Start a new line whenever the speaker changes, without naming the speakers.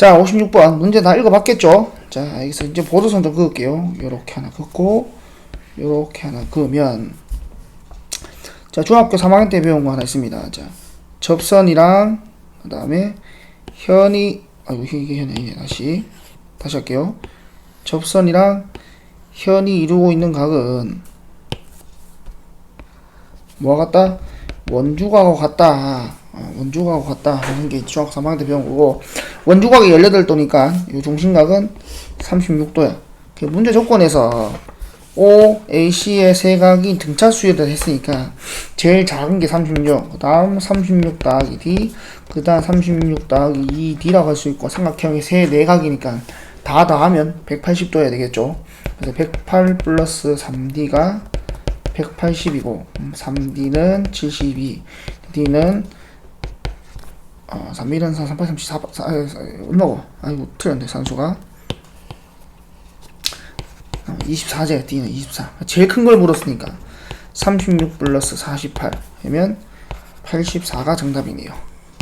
자, 56번. 문제 다 읽어봤겠죠? 자, 여기서 이제 보조선 좀 그을게요. 요렇게 하나 긋고, 요렇게 하나 그으면, 자, 중학교 3학년 때 배운 거 하나 있습니다. 자, 접선이랑, 그 다음에, 현이, 아이고, 이게 현이. 다시. 다시 할게요. 접선이랑 현이 이루고 있는 각은, 뭐가 같다? 원주각하고 같다. 어, 원주각하고 같다. 하는 게 중학교 3학년 때 배운 거고, 원주각이 18도니까 이 중심각은 36도야. 그 문제 조건에서 OAC의 세 각이 등차수열을 했으니까 제일 작은 게 36, 그 다음 36 더하기 D, 그 다음 36 더하기 2D라고 할 수 있고 삼각형이 세 네각이니까 다 더하면 180도야 되겠죠. 그래서 108 플러스 3D가 180이고 3D는 72, D는 어, 3일은 4, 3, 8, 3, 4, 4, 얼마고? 아이고, 틀렸네, 산수가. 어, 24제, D는 24. 제일 큰 걸 물었으니까. 36 플러스 48 하면 84가 정답이네요.